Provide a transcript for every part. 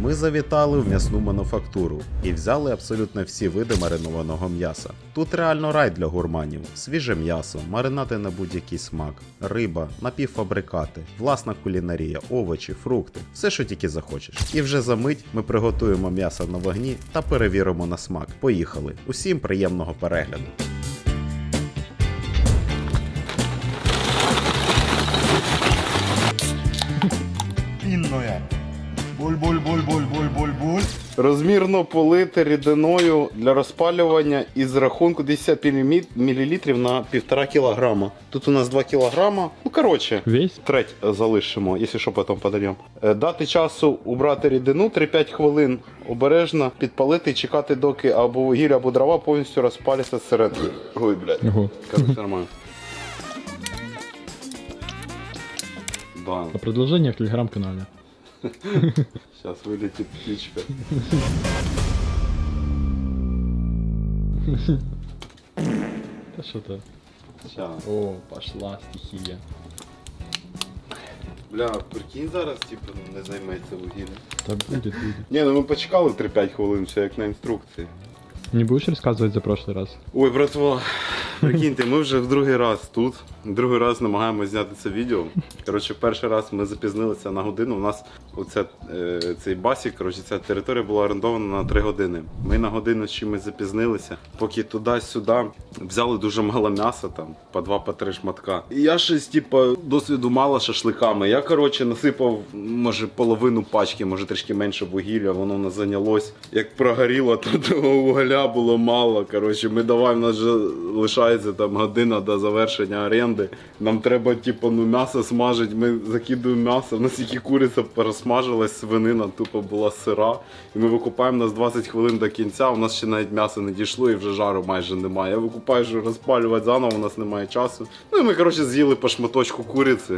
Ми завітали в м'ясну мануфактуру і взяли абсолютно всі види маринованого м'яса. Тут реально рай для гурманів: свіже м'ясо, маринати на будь-який смак, риба, напівфабрикати, власна кулінарія, овочі, фрукти, все, що тільки захочеш. І вже за мить ми приготуємо м'ясо на вогні та перевіримо на смак. Поїхали! Усім приємного перегляду! Буль-буль-буль-буль-буль-буль-буль. Розмірно полити рідиною для розпалювання із рахунку 10 мл на 1,5 кг. Тут у нас 2 кг. Ну коротше, Весь? треть залишимо, якщо що потім подаємо. Е, Дати часу убрати рідину 3-5 хвилин, обережно підпалити і чекати, доки або вугілля, або дрова повністю розпаляться зсередини. Ой, блядь. Ого. Короче, нормально. Да, А продолжение в телеграм-канале. сейчас вылетит птичка. Да что-то. Сейчас. О, пошла стихия. Бля, прикинь зараз, типу, не займеться вугілля. Да будет, будет. Ні, ну ми почекали 3-5 хвилин, все як на інструкції. Не будешь рассказывать за прошлый раз? Ой, братва, прикиньте, ми вже в другий раз тут. Другий раз намагаємося зняти це відео. Коротше, перший раз ми запізнилися на годину. У нас оця, е, цей басік, коротше, ця територія була орендована на 3 години. Ми на годину з чимось запізнилися, поки туди-сюди взяли дуже мало м'яса, там, по два, по три шматка. І я щось, типу, досвіду мало шашликами. Я, коротше, насипав, може, половину пачки, може трішки менше вугілля, воно не зайнялось. Як прогоріло, то того вугілля було мало. Коротше, ми давай, в нас вже лишається там година до завершення оренди. Нам треба, типу, ну, м'ясо смажити. Ми закидуємо м'ясо. У нас тільки куриця пересмажилась, свинина тупо була сира. І ми викупаємо нас 20 хвилин до кінця. У нас ще навіть м'ясо не дійшло і вже жару майже немає. Я викупаю, що розпалювати заново, у нас немає часу. Ну і ми, коротше, з'їли по шматочку куриці.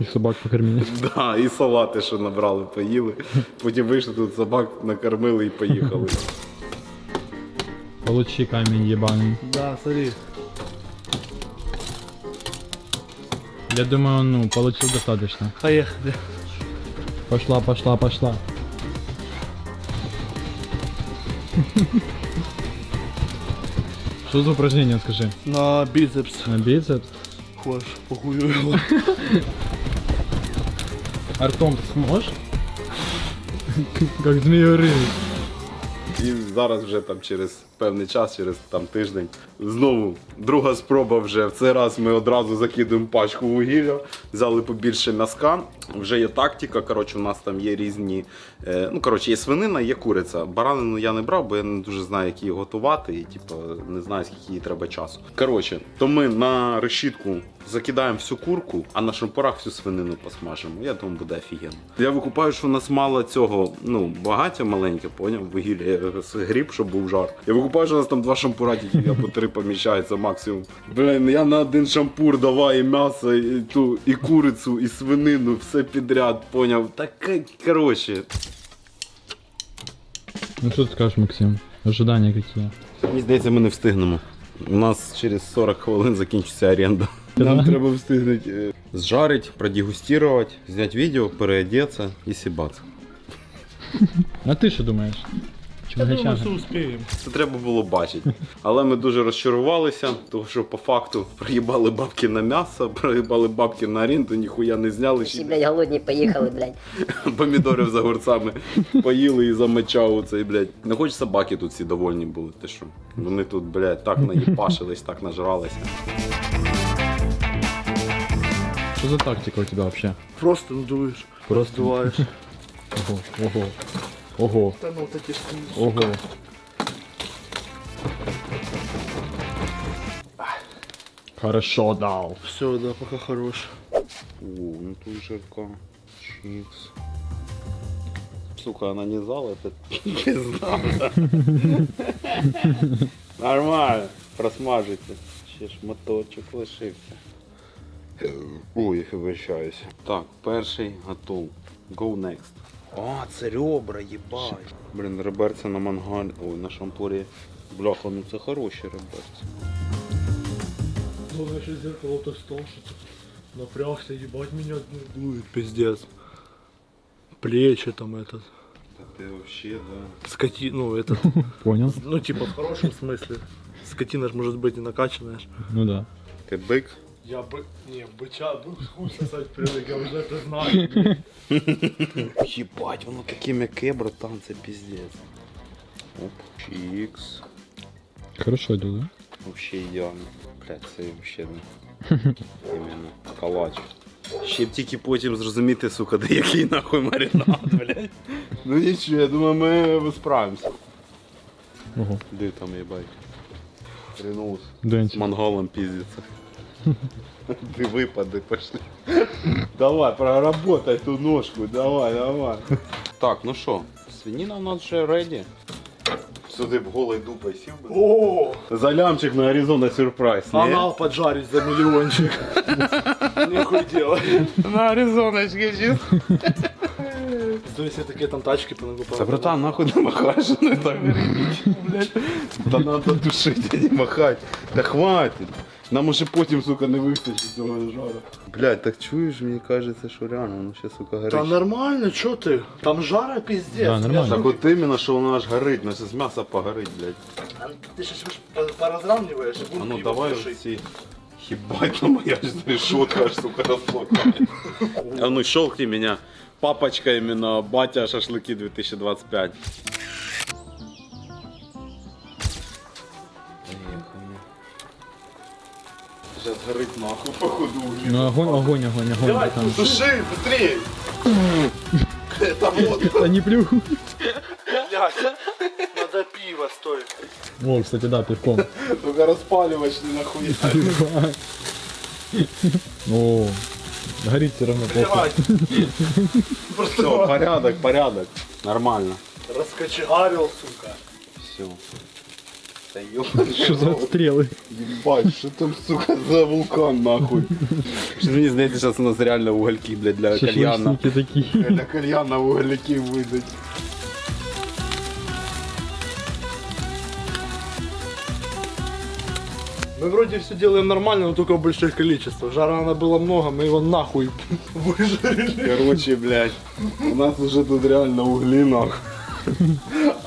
И собак покормили. Да, і салати, що набрали, поїли. Потім вийшли тут собак, накормили і поїхали. Получи камень ебаный. Да, смотри. Я думаю, он, ну, получил достаточно. Поехали. Пошла, пошла, пошла. Что за упражнение, скажи? На бицепс. На бицепс? Хочешь, похую его. Артом, ты сможешь? Как змеёры. І зараз вже там через певний час, через там тиждень, знову друга спроба вже. В цей раз ми одразу закидуємо пачку вугілля, взяли побільше м'яска. Вже є тактика. Коротше, у нас там є різні. Е, ну, коротше, є свинина, є куриця. Баранину я не брав, бо я не дуже знаю, як її готувати, і типу, не знаю, скільки їй треба часу. Коротше, то ми на решітку закидаємо всю курку, а на шампурах всю свинину посмажимо. Я думаю, буде офігенно. Я викупаю, що у нас мало цього, ну, багаття маленьке, поняв, вугілля, гріб, щоб був жар. Я що у нас там два шампура тільки або три поміщається максимум. Блін, я на один шампур давай і м'ясо, і ту, і курицю, і свинину, все підряд, поняв. Таке, коротше. Ну что ты скажешь, Максим? Ожидания какие? Мені здається, ми не встигнемо. У нас через 40 хвилин закінчиться оренда. Нам треба встигнути е, зжарити, продегустувати, зняти відео, переодеться і сібатися. А ты что думаешь? Я думаю, что успеем. Це треба було бачити. Але ми дуже розчарувалися, тому що по факту проїбали бабки на м'ясо, проїбали бабки на оренду, ніхуя не зняли. Всі, Ще блядь, голодні поїхали, блядь. помідорів за огурцами поїли і замочав оцей, блядь. Не хоч собаки тут всі довольні були, ти що? Вони тут, блядь, так наїпашились, так нажралися. Что за тактика у тебя вообще? Просто надуешь. Просто. Ого, ого, ого, Да ну эти штуки. ого. Хорошо дал. Все, да, пока хорош. О, ну тут жирка. Чикс. Сука, она не зала, это пизда. Нормально, просмажите. Ще ж моточок лишився. Ой, вибачаюся. Так, перший готов. Go next. А, це ребра, їбать. Блін, реберця на мангалі. Ой, на шампурі. Бляха, ну це хороші реберці. Главное, что зеркало то стол, что напрягся, ебать меня дует, пиздец. Плечи там этот. Та ти вообще, да. Скоти, ну этот, Понял. ну типа в хорошем смысле. Скотина ж может быть не накачанная. ж. Ну да. Ти бик? Я бы, не, быча, бы хуй сосать привык, я уже это знаю. блин. Єбать, воно таке м'яке, братан, це піздець. Оп, чікс. Хорошо йду, да? Вообще ідеально. Блядь, це вообще ну, іменно калач. Ще б тільки потім зрозуміти, сука, де який нахуй маринад, блядь. Ну нічого, я думаю, ми справимося. Ого. Де там їбать? Ренус. З Денчик. монголом пиздится. Ты выпады пошли. Давай, проработай ту ножку, давай, давай. Так, ну що, свинина у нас вже реді. Сюди б голий дупой сів би. О, За лямчик на Аризона сюрприз, не? анал поджарить за миллиончик. Нихуй делать. На Аризоночке чисто. То есть я такие там тачки по ногу Да, братан, нахуй ты махаешь, ну и так блядь. Да надо душить, а не махать. Да хватит. Нам уже потім, сука, не вистачить цього жара. Блядь, так чуєш, мені кажеться, що реально, воно ще, сука, горить. Да нормально, чё ты? Там жара пиздец. Да, нормально. Так от іменно, що воно аж горить, ну це з м'яса погорить, блядь. А Ты сейчас поразравниваешь и А будем ну пиво давай тушить. ці. Ебать, ну моя ж решетка аж, сука, расплакает. А ну щелкни меня. Папочка именно, батя шашлыки 2025. Сейчас горит нахуй, походу уже. Ну огонь, огонь, огонь, огонь. Давай, братан. туши, быстрее. Это вот, Та не плюх. блядь. Надо пиво стоит. О, кстати, да, пивком. Только распаливочный нахуй. О, горит все равно плохо. Давай. Все, Просто порядок, порядок. Нормально. раскочегарил, сука. Все. Да ёбаный Що за рот. обстріли? Ебать, что там, сука, за вулкан, нахуй? Что мені здається, зараз у нас реально угольки, блядь, для кальяна. Шашлычники такі. Для кальяна угольки выдать. Мы вроде все делаем нормально, но только в больших количествах. Жара она было много, мы его нахуй выжарили. Короче, блядь, у нас уже тут реально углі, нахуй.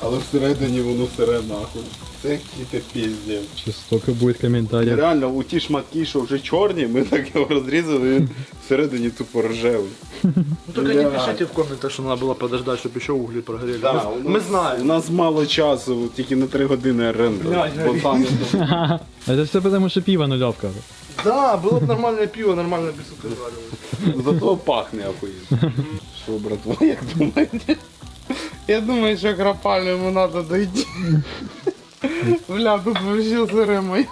Але всередині воно сире, нахуй. Це який-то піздець. Сейчас столько будет комментариев. Реально, у ті шматки, що вже чорні, ми так його розрізали, він всередині тупо рожевий. Ну только не Бля. пишите в комментах, что надо было подождать, чтобы еще угли прогорели. Да, мы, у мы нас- знаем. У нас мало часу, тільки на 3 години оренда. Блядь, Бо там- Это все потому, что пиво нулевка. Да, было бы нормальное пиво, нормально без сука заваривалось. Зато пахне охуєнно. Що, братва, як думаєте? Я думаю, що кропалю йому треба дойти. Бля, тут вообще сире моє.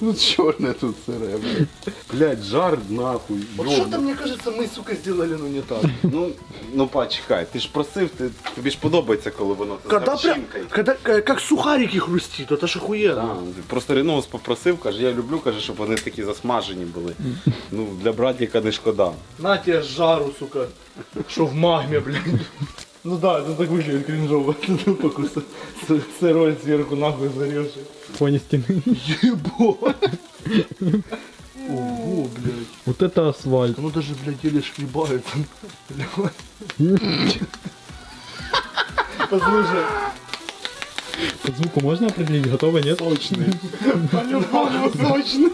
Тут чорне, тут сире, блядь. Блядь, жар нахуй. Вот ёбаний. что-то, мне кажется, мы, сука, сделали, ну не так. Ну, ну почекай, ти ж просив, ти, тобі ж подобається, коли воно це з Когда прям, горчинкою. когда, к- как сухарики хрустит, это ж охуенно. Да, просто Ренос попросив, каже, я люблю, каже, щоб вони такі засмажені були. Ну, для братіка не шкода. На тебе жару, сука, что в магме, блин. Ну да, это так выглядит кринжово. Тупо с- сырой сверху нахуй зарежешь. В фоне стены. Ебать. Ого, блядь. Вот это асфальт. Ну даже, блядь, еле шкребает. Блядь. Послушай, по звуку можно определить, готово, нет? Сочний. По-любому сочний.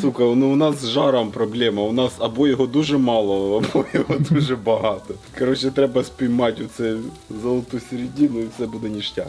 Сука, ну у нас з жаром проблема. У нас або його дуже мало, або його дуже багато. Коротше, треба спіймати оце золоту середину і все буде ніштяк.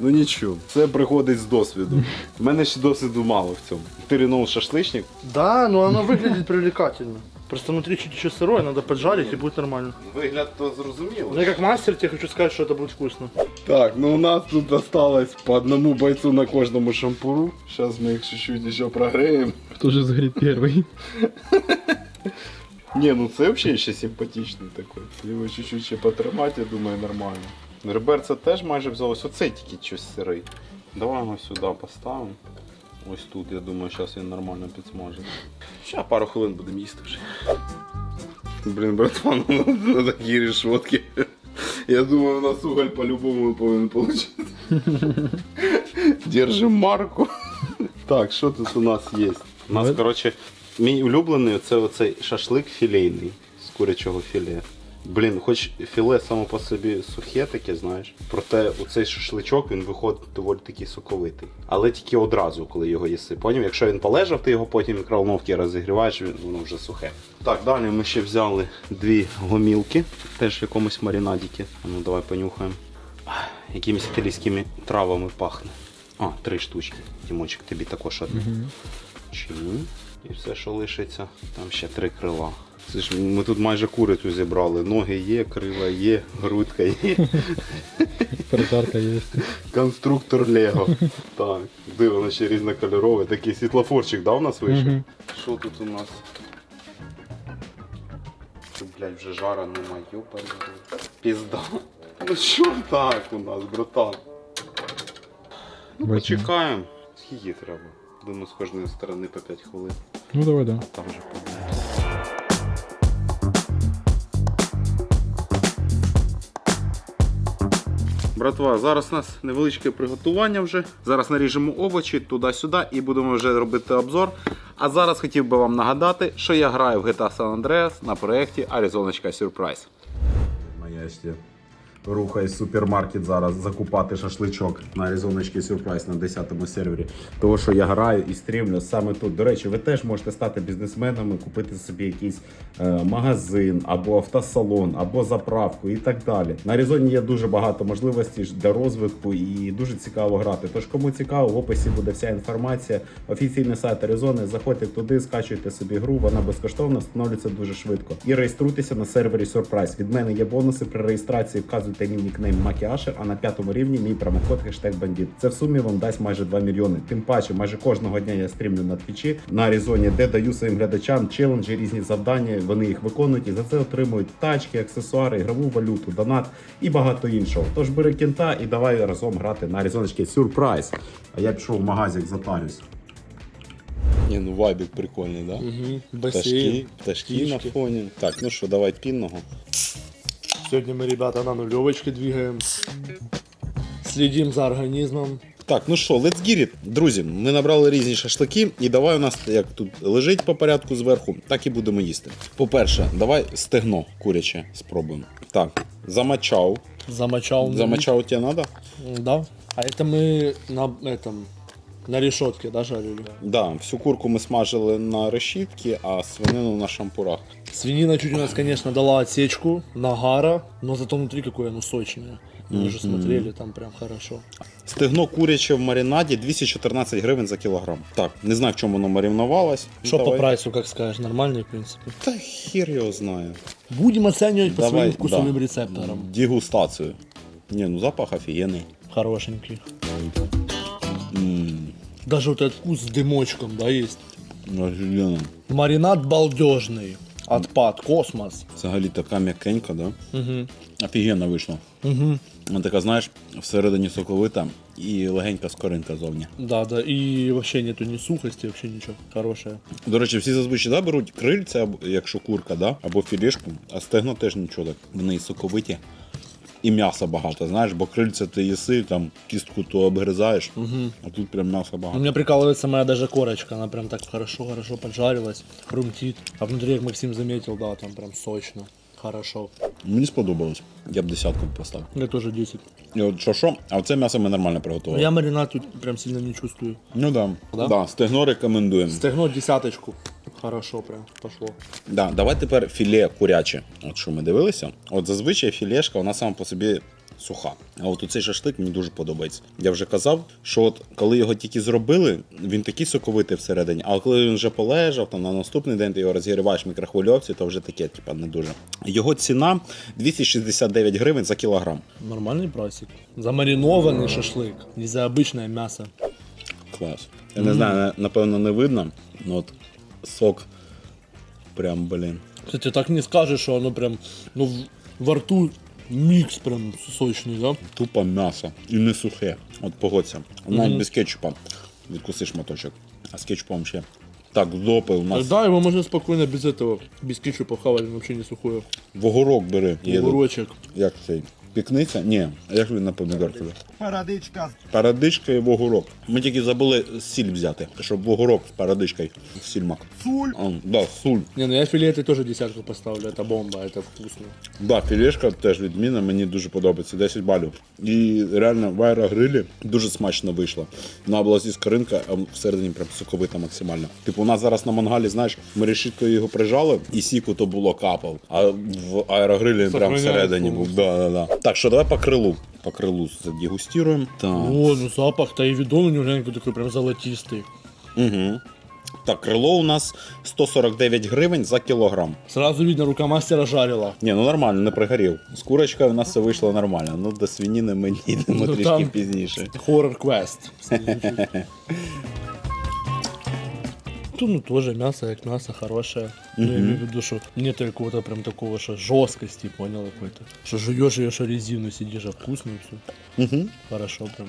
Ну нічого, все приходить з досвіду. У мене ще досвіду мало в цьому. Ти ринув шашличник? Да, но оно выглядит привлекательно. Просто внутри чуть еще сырое, надо поджарить и будет нормально. Вигляд то зрозуміло. Ну я как мастер тебе хочу сказать, что это будет вкусно. Так, ну у нас тут осталось по одному бойцу на кожному шампуру. Сейчас мы их чуть-чуть еще прогреем. Кто же сгорит первый? Не, ну це взагалі ще симпатичний такий. Його чуть-чуть ще потримати, я думаю, нормально. Реберце теж майже взялось. Оцей тільки щось сирий. Давай його сюди поставимо. Ось тут, я думаю, зараз він нормально підсмаже. Ще пару хвилин будемо їсти вже. Блін, братан, на такі решетки. Я думаю, у нас уголь по-любому повинен получити. Держим марку. Так, що тут у нас є? У нас, коротше, мій улюблений це оцей шашлик філейний з курячого філе. Блін, хоч філе само по собі сухе таке, знаєш. Проте оцей шашличок він виходить доволі такий соковитий. Але тільки одразу, коли його їси. Поняв? Якщо він полежав, ти його потім в мікроволновці розігріваєш, він- воно вже сухе. Так, далі ми ще взяли дві гомілки, теж в якомусь маринадіки. Ну давай понюхаємо. Якимись італійськими травами пахне. А, три штучки. Тімочок, тобі також одне. Чим? І все, що лишиться, там ще три крила. Це ж ми тут майже курицю зібрали. Ноги є, крила є, грудка є. Прожарка є. Конструктор Лего. Так, диво, ще різнокольорове. Такий світлофорчик, да, у нас вийшов? Що тут у нас? Тут, блядь, вже жара нема, ёпа. Пізда. Ну що так у нас, братан? Ну, почекаємо. Скільки треба? Думаю, з кожної сторони по 5 хвилин. Ну давай, да. Там вже подивимось. Братва, зараз у нас невеличке приготування вже. Зараз наріжемо овочі туди-сюди і будемо вже робити обзор. А зараз хотів би вам нагадати, що я граю в GTA San Andreas на проєкті Arizona Surprise. Моя ще рухаюсь супермаркет зараз закупати шашличок на Аризоночки Сюрприз на 10-му сервері. Тому що я граю і стрімлю саме тут. До речі, ви теж можете стати бізнесменами, купити собі якийсь е, магазин або автосалон, або заправку і так далі. На Аризоні є дуже багато можливостей для розвитку і дуже цікаво грати. Тож, кому цікаво, в описі буде вся інформація. Офіційний сайт Аризони. Заходьте туди, скачуйте собі гру. Вона безкоштовна, встановлюється дуже швидко. І реєструйтеся на сервері Surprise. Від мене є бонуси при реєстрації. Вказуйте мій нікнейм Макі Ашер, а на п'ятому рівні мій промокод хештег бандит. Це в сумі вам дасть майже 2 мільйони. Тим паче, майже кожного дня я стрімлю на твічі на Аризоні, де даю своїм глядачам челенджі, різні завдання. Вони їх виконують і за це отримують тачки, аксесуари, ігрову валюту, донат і багато іншого. Тож бери кінта і давай разом грати на Аризоночки Сюрприз. А я пішов в магазик, затарюсь. Ні, ну вайбик прикольний, да? Угу. Пташки, пташки на фоні. Так, ну що, давай пінного. Сегодня мы, ребята, на нулевочке двигаем. Следим за организмом. Так, ну що, let's get it. Друзі, ми набрали різні шашлики, і давай у нас як тут лежить по порядку зверху, так і будемо їсти. По-перше, давай стегно куряче спробуємо. Так, замочав. Замочал. Замочав тебе треба? Да. А это мы на этом, на решетке, да, жарили? Да, всю курку ми смажили на решітки, а свинину на шампурах. Свинина чуть у нас, конечно, дала отсечку, нагара, но зато внутри какое оно сочное. Мы уже смотрели, там прям хорошо. Стегно куряче в маринаді 214 гривень за кілограм. Так, не знаю, в чому воно маринувалось. Ну, Что по давай. прайсу, как скажешь, нормальный, в принципе. Та хір його знає. Будем оценивать по Давай, своим вкусовым да. рецепторам. Дегустацію. Ні, ну запах офігенний. Хорошенький. М, Даже вот этот вкус с дымочком, да, есть. Офігенно. Маринад балдежный. Отпад, космос. Взагалі така м'якенька, да? Угу. Офігенно вийшло. Угу. Вона така, знаєш, всередині соковита і легенька скоринка зовні. Да, да. И вообще нету ни сухости, вообще ничего. Хорошее. До речі, всі зазвичай да, беруть крильця, або- якщо курка, да, або філішку, а стегно теж нічого так. Вони соковиті. І м'яса багато, знаєш, бо крильця ти їси, там кістку то обгризаєш, а тут прям м'яса У багато. меня прикалывается моя даже корочка, она прям так хорошо-хорошо поджарилась, хрумтит. А внутри, как Максим заметил, да, там прям сочно, хорошо. Мені сподобалось. Я б десятку поставив. Я тоже 10. І от що що, а оце м'ясо ми нормально Но приготували. я маринад тут прям сильно не чувствую. Ну да. Да? да. стегно рекомендуємо. Стегнуть десяточку. Хорошо прям пошло. Да, давай тепер філе куряче. От що ми дивилися. От зазвичай філешка, вона сама по собі суха. А от цей шашлик мені дуже подобається. Я вже казав, що от коли його тільки зробили, він такий соковитий всередині, а коли він вже полежав, там на наступний день ти його розігріваєш в мікрохвильовці, то вже таке, типа, не дуже. Його ціна 269 гривень за кілограм. Нормальный прайсик. Замаринованный шашлык. Не за обычное мясо. Клас. Я не знаю, на- напевно, не видно, але от сок прям, блін. Кстати, так не скажешь, что оно прям, ну, в- во рту микс прям сочный, да? Тупо м'ясо і не сухе. От погодься. Навіть без кетчупа відкуси шматочок. А з кетчупом ще. Так, допи у нас Да, его можно спокойно без этого, без кетчупа хавать, он вообще не сухое. вогорок бери. Є тут, Огурочек. як цей? Пікниця? Ні, як він на помідор тобі? Парадичка. Парадичка і вогурок. Ми тільки забули сіль взяти, щоб вогурок з парадичкою в сільмак. Суль. А, да, суль. Не, ну я филеты тоже десятку поставлю, это бомба, это вкусно. Да, філешка теж відмінна, мені дуже подобається, 10 балів. І реально в аерогрилі дуже смачно вийшло. Вона була зі скоринка, а всередині прям соковита максимально. Типу, у нас зараз на мангалі, знаєш, ми решіткою його прижали, і сіку то було капав. А в аерогрилі прям Сохраняє всередині був. повністю. Да, да, да. Так що давай по крилу. По крилу задегустируємо. Так. О, ну запах-то и видон у него глянь, такой прям золотистый. Угу. Так, крило у нас 149 гривень за кілограм. Сразу видно, рука мастера жарила. Ні, ну нормально, не пригорів. З курочкою у нас все вийшло нормально. Ну до свинини ми йдемо Ну, трішки там- пізніше. Хоррор квест. Тут ну тоже мясо, как мясо хорошее. Ну, я имею в виду, что нет какого-то прям такого, что жесткости, понял, какой-то. Что жуешь ее, что резину сидишь, а вкусно все. Угу. Хорошо прям.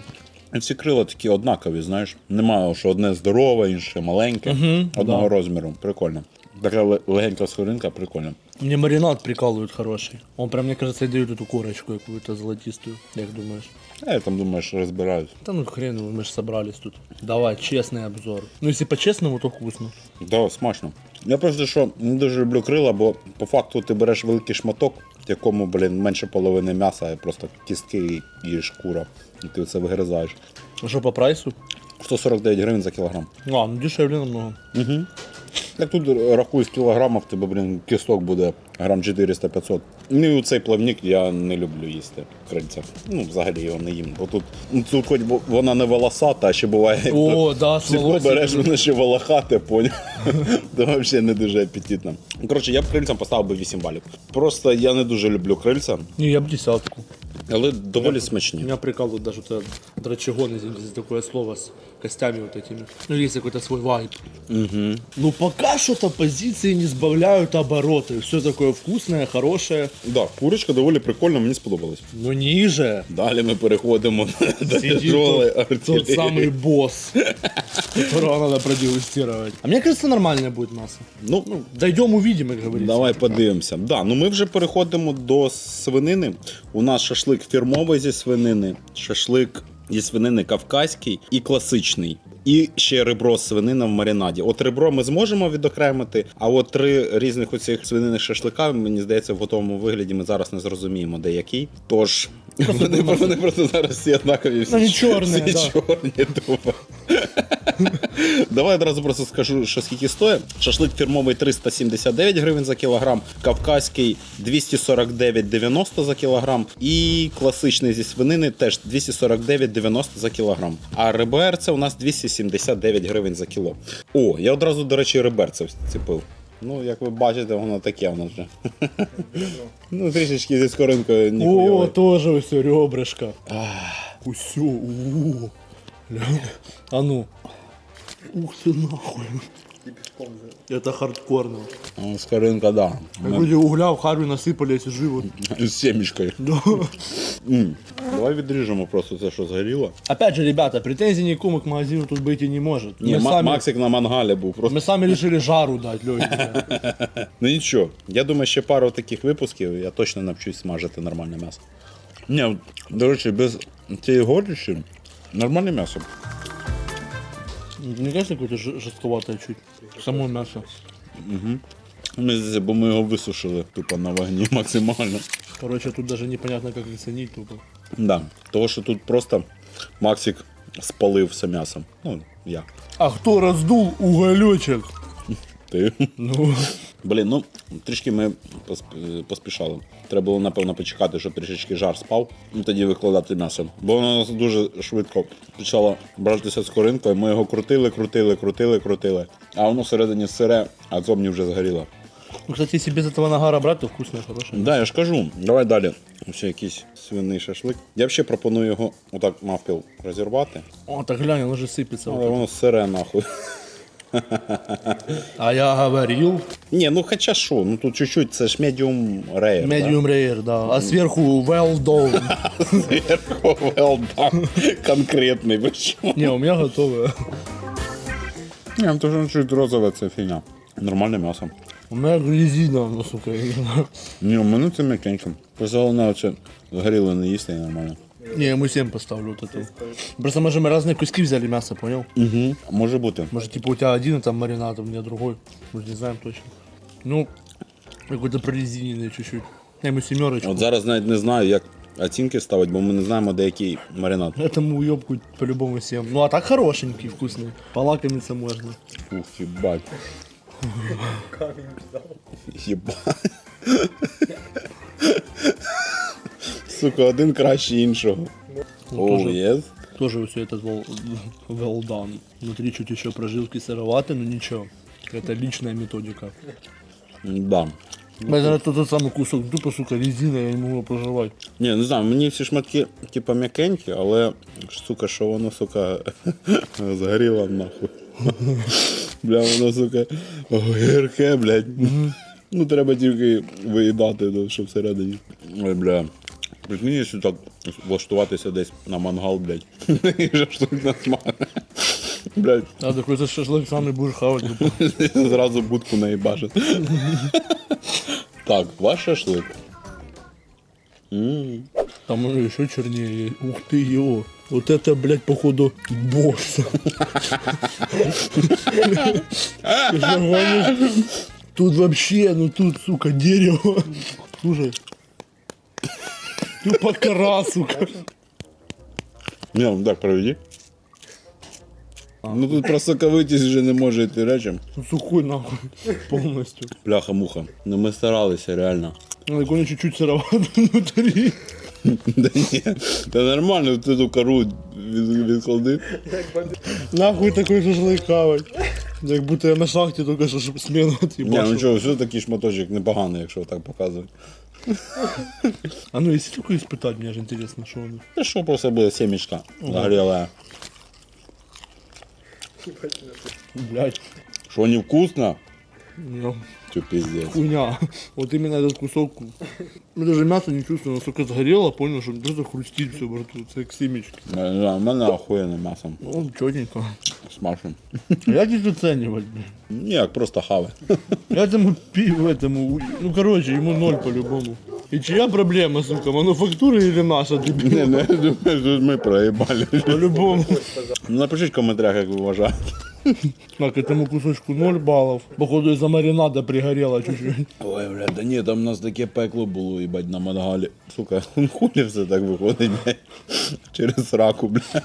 Всі крила такі однакові, знаєш. Немає, що одне здорове, інше маленьке, Мгм, одного да. розміру. Прикольно. Така легенька скоринка, прикольно. Мне маринад прикалывают хороший. Он прям, мне кажется, дает эту корочку какую-то золотистую. Як думаешь? А я там думаю, що розбираюсь. Да ну хрен, его, мы же собрались тут. Давай, честный обзор. Ну если по-честному, то вкусно. Да, смачно. Я просто що не дуже люблю крила, бо по факту ти береш великий шматок, в якому, блін, менше половини м'яса, а просто кістки і, і шкура. І ти це вигризаєш. А что по прайсу? 149 гривень за кілограм. А, ну дешевле намного. Угу. Так тут рахуй з кілограма, в тебе, блін, кісток буде грам 400-500. Ну і цей плавник я не люблю їсти крильця. Ну, взагалі його не їм. Бо тут, ну, тут хоч бо- вона не волосата, а ще буває. О, да, с Ти волосиками. береш воно ще волохате, поняв. То взагалі не дуже апетитно. Коротше, я б крильцям поставив би 8 балів. Просто я не дуже люблю крильця, Не, я бы десятку. але доволі смачні. Меня прикалывает даже вот этот драчегон, извините за такое слово, с костями вот этими. Ну, есть какой-то свой вайб. Угу. Ну, пока что-то позиции не сбавляют обороты. Все такое вкусное, хорошее. Да, курочка доволі прикольна, мені сподобалась. Но ниже Далі ми переходимо до сидит тяжелої тот, тот артилерії. самый босс, которого надо продегустировать. А мне кажется, нормальное будет мясо. Ну, Ну, дойдем, увидим, как говорится. Давай подивимося. Да, ну ми вже переходимо до свинини. У нас шашлик фірмовий зі свинини, шашлик зі свинини кавказький і класичний. І ще ребро свинина в маринаді. От ребро ми зможемо відокремити, а от три різних оцих свинини шашлика, мені здається, в готовому вигляді ми зараз не зрозуміємо, де який. Тож вони, вони просто зараз всі однакові, всі, Вони чорні, всі да. чорні. тупо. Давай одразу просто скажу, що скільки стоїть. Шашлик фірмовий 379 гривень за кілограм, кавказький 249,90 за кілограм, і класичний зі свинини теж 249,90 за кілограм. А реберце у нас 279 гривень за кіло. О, я одразу, до речі, реберце вцепив. Ну, як ви бачите, воно таке воно вже. Ну, трішечки зі скоринкою О, ніхуя. тоже все ребрышко. Усё, у Глянь. А ну. Ух ты нахуй. Это хардкорно. Скоринка, да. Как вроде угля в харю насыпали, я сижу и вот. З семечкою. Да. М. Давай відріжемо просто це, що згоріло. Опять же, ребята, претензий никому к магазину тут быть и не может. Ні, мы, Ма- сами, Максик на мангалі був. Просто мы сами решили жару дать, Лёгенько. ну нічого. Я думаю, ще пару таких випусків я точно навчусь смажити нормальне м'ясо. Ні, от, до речі, без цієї горечі нормальне м'ясо. Мне кажется, какое-то жестковатое чуть. Само мясо. Ми, здесь бо ми його висушили тупо на вогні максимально. Короче, тут даже непонятно, как их ценить тупо. Да. Того, що тут просто Максик спалив все м'ясо. Ну, я. А кто раздул уголечек? Ти. Ну, Блін, ну трішки ми поспішали. Треба було, напевно, почекати, щоб трішечки жар спав, і тоді викладати м'ясо. Бо воно у нас дуже швидко почало братися з коринкою. Ми його крутили, крутили, крутили, крутили. А воно всередині сире, а зовні вже згоріло. ну, кстати, если без этого нагара брать, то вкусное, хорошее. Да, я ж кажу, давай далі. Ще якийсь свиний шашлик. Я взагалі пропоную його отак навпіл розірвати. О, так глянь, оно же сыпется. Але воно сире нахуй. А я говорил. Ні, ну хоча що, ну тут чуть-чуть, це ж medium rare. Medium rare, да. А сверху well done. Да? Зверху well done. Конкретний, ви що? Не, у меня готовое. Ні, ну то чуть розове це фігня. Нормальне м'ясо. У меня резина, ну, сука, я не. Ні, у мене це м'якенько. Просто головне оце згоріло не їсти і нормально. Не, я ему 7 поставлю вот эту. Просто мы же мы разные куски взяли мясо, понял? Угу. Може бути. Может, типа у тебя один там маринад, а у меня другой. Мы же не знаем точно. Ну, какой-то прорезиненный чуть-чуть. Я ему семерочку. От зараз навіть не знаю, як оцінки ставити, бо ми не знаємо, де який маринад. Этому уебку по-любому 7. Ну а так хорошенький, вкусный. Полакомиться можно. Ух, їбать. Єбать. Сука, один краще іншого. Ну, Оу, тоже, єс. тоже все это well, well done. Внутри чуть еще прожилки сыроваты, но ничего. Это личная методика. Да. Это тот, тот самый кусок тупо, сука, резина, я не могу проживать. Ні, не знаю, мені всі шматки, типа, м'якенькі, але, сука, що воно, сука, згоріло нахуй. Бля, воно, сука, гірке, блядь. Ну, треба тільки виїдати, то, що всередині. Ой, бля. Прикинь, якщо так влаштуватися десь на мангал, блядь. І шашлик на смак. Блядь, А такой за шашлык сам и будешь хавать. тупо. зразу будку наїбашить. Так, ваш шашлик. М. Там еще чернее. Ух ты, его. Вот это, блядь, походу, босс. Ты что, гонишь? Тут вообще, ну тут, сука, дерево. Слушай. Тупо кора, сука. Не, ну так проведи. Ну тут про соковитість вже не може йти речем. Ну, Сухой нахуй. Полностью. Бляха-муха. Ну ми старалися, реально. Ну, так он чуть-чуть сыроват внутри. Да ні, та нормально, ти ту кору від, відклади. Нахуй такой шашлык хавать. Как будто я на шахте только что ж- смену Ні, отъебашил. ну чого, все такий шматочок непоганий, якщо так показувати. А ну если только испытать, мне же интересно, что он. Та що просто буде семечка загоріла. Блять. Що не вкусно? Ну, Що пиздец. хуйня. Вот именно этот кусок. Я даже мясо не чувствую, насколько сгорело, понял, что просто хрустит все во рту. Это как семечки. Не знаю, У мене охуєнне м'ясо. Ну, четенько. Смажем. Я здесь оценивать, блин. Ніяк, просто хаве. Я этому пиву, этому, ну короче, ему ноль по-любому. И чья проблема, сука, мануфактура или наша, Не, дебил? не, думаю, тут ми проїбали. По-любому. Ну, Напишіть в коментарях, як ви вважаєте. Так, этому кусочку 0 баллов. Походу из-за маринада пригорело чуть-чуть. Ой, бля, да ні, там у нас таке пекло було, їбать, на мангалі. Сука, хулі все так виходить, блядь. Через раку, блядь.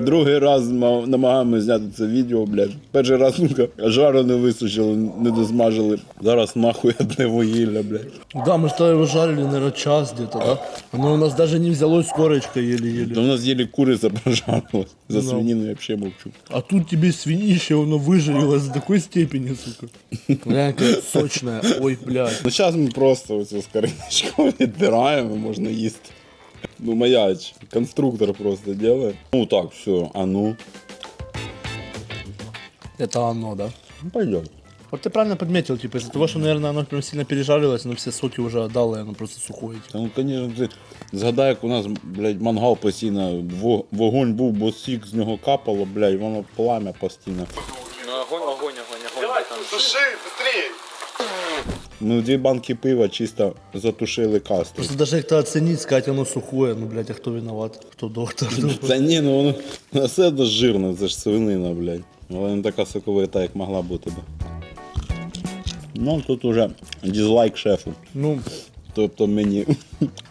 Другий раз ма- намагаємося зняти це відео, блядь. Перший раз, сука, жару не висушили, не досмажили. Зараз нахуй одне вугілля, блядь. Да, мы что его жарили, наверное, час где-то, да? Оно у нас даже не взялось с корочкой еле-еле. Та у нас еле куриця прожарилась. За Ну. свинину я взагалі мовчу. А тут тебе свинище, оно выжарилось до такой степени, сука. Бля, какая сочная. Ой, блядь. Ну зараз ми просто оцю скориночку віддираємо, можна їсти. Ну, маяч, конструктор просто делает. Ну так, все, а ну. Это оно, да? Ну, пойдем. Вот ты правильно подметил, типа, из-за того, что, наверное, оно прям сильно пережарилось, оно все соки уже отдало, и оно просто сухое. типа. Та ну, конечно, ти згадай, як у нас, блядь, мангал постійно, во- вогонь був, бо сік з нього капало, блядь, воно пламя постійно. Ну огонь, огонь, огонь, огонь. братан. Ми дві банки пива чисто затушили кастру. Просто даже как-то оценить, сказать, оно сухое, ну, блядь, а кто виноват? Кто доктор? Та ні, ну воно на все одно жирне, це ж свинина, блядь. Але не така соковита, як могла бути би. Ну, тут уже дизлайк шефу. Ну, Тобто мені.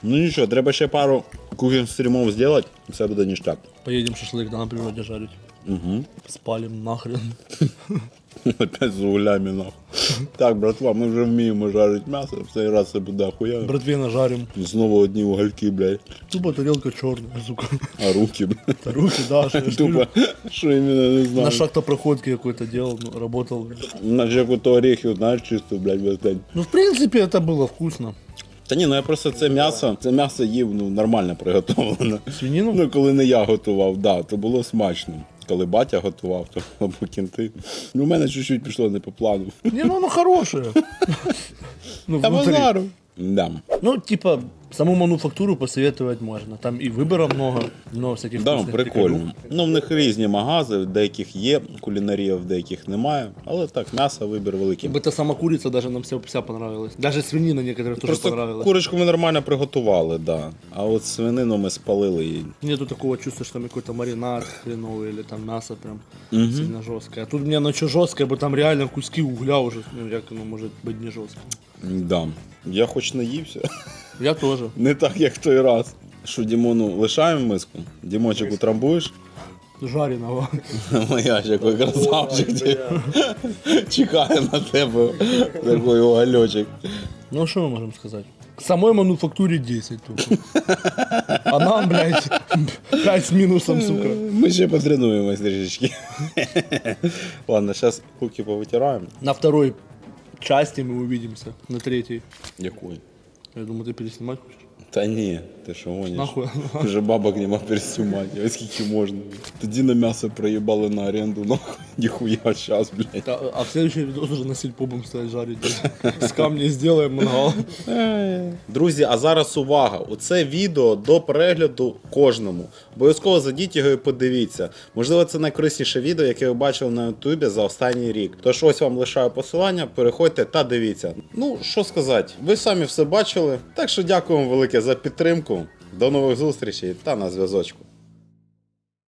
Ну нічого, треба ще пару кухонних стрімов зробити, і все буде ніштяк. поедем шашлык, да, на природе жарить. Угу. Спалим нахрен. Опять з углями нахуй. Так, братва, ми вже вміємо жарити м'ясо, в цей раз це буде охуєнно. Братве нажарим. Знову одні угольки, блядь. Тупо тарелка черная, сука. А руки, блядь. Руки, да, что я ж Тупо, що іменно не На знаю. шахтопроходке какой-то делал, ну, работал. Наче як ото орехи, знаєш, чисто, блядь, весь день. Ну, в принципе, это было вкусно. Та ні, ну я просто це м'ясо, це м'ясо їв ну, нормально приготовлене. Свинину? Ну, коли не я готував, да, то було смачно. Коли батя готував, то або кінти. Ну, у мене чуть-чуть пішло не по плану. Ні, ну оно хороше. Ну, Та внутри. базару. Да. Ну, типа, Саму мануфактуру посоветовать можно. Там и выбора много, много всяких Да, вкусных прикольно. пекарюк. Ну, в них різні магази, в деяких є кулінарія, в деяких немає. Але так, м'ясо, вибір великий. Бы та сама курица даже нам вся, вся понравилась. Даже свинина некоторых тоже Просто понравилась. курочку ми нормально приготували, да. А от свинину ми спалили її. Нету такого чувства, что там какой-то маринад хреновый или там мясо прям Мгм. сильно жесткое. А тут мне оно что жесткое, бо там реально куски угля уже, ну як оно может быть не жесткое. Да. Я хоч наївся. Я тоже. Не так, як в той раз. Що Дімону лишаємо миску? Дімочок утрамбуєш? Жареного. Моя ж який красавчик. Чекає на тебе. Такий угольочок. Ну что мы можем сказать? Самой мануфактуре 10 тут. А нам, блядь, 5 с минусом, сука. Ми ще потренуємось трішечки. Ладно, зараз куки повитираємо. На второй части мы увидимся. На третьей. Якой? Я думаю, ты переснимать хочешь? Та ні, ти що гониш? Нахуй. Вже бабок нема переснимати, ось скільки можна. Тоді на м'ясо проїбали на оренду, нахуй, ніхуя щас, блядь. А, а в следующий видос уже на сельпо будем стоять жарить. С камня сделаем мангал. Друзі, а зараз увага! Оце відео до перегляду кожному. Обов'язково зайдіть його і подивіться. Можливо, це найкорисніше відео, яке ви бачили на Ютубі за останній рік. Тож ось вам лишаю посилання, переходьте та дивіться. Ну, що сказати, ви самі все бачили. Так що дякую вам за підтримку. До нових зустрічей та на зв'язочку.